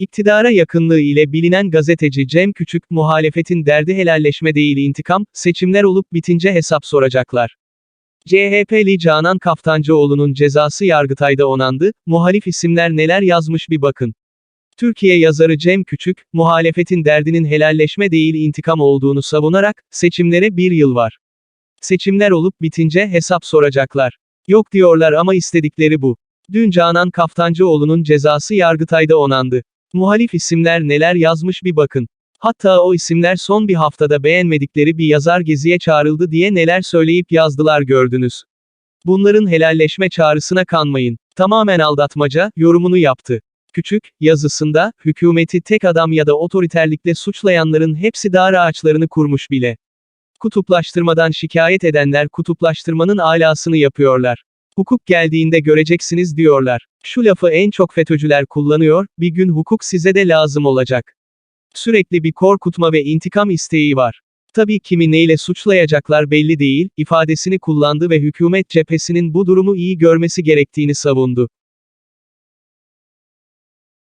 İktidara yakınlığı ile bilinen gazeteci Cem Küçük, muhalefetin derdi helalleşme değil intikam, seçimler olup bitince hesap soracaklar. CHP'li Canan Kaftancıoğlu'nun cezası Yargıtay'da onandı, muhalif isimler neler yazmış bir bakın. Türkiye yazarı Cem Küçük, muhalefetin derdinin helalleşme değil intikam olduğunu savunarak, seçimlere bir yıl var. Seçimler olup bitince hesap soracaklar. Yok diyorlar ama istedikleri bu. Dün Canan Kaftancıoğlu'nun cezası Yargıtay'da onandı. Muhalif isimler neler yazmış bir bakın. Hatta o isimler son bir haftada beğenmedikleri bir yazar geziye çağrıldı diye neler söyleyip yazdılar gördünüz. Bunların helalleşme çağrısına kanmayın. Tamamen aldatmaca, yorumunu yaptı. Küçük, yazısında, hükümeti tek adam ya da otoriterlikle suçlayanların hepsi dar ağaçlarını kurmuş bile. Kutuplaştırmadan şikayet edenler kutuplaştırmanın alasını yapıyorlar. Hukuk geldiğinde göreceksiniz diyorlar. Şu lafı en çok FETÖ'cüler kullanıyor, bir gün hukuk size de lazım olacak. Sürekli bir korkutma ve intikam isteği var. Tabii kimi neyle suçlayacaklar belli değil, ifadesini kullandı ve hükümet cephesinin bu durumu iyi görmesi gerektiğini savundu.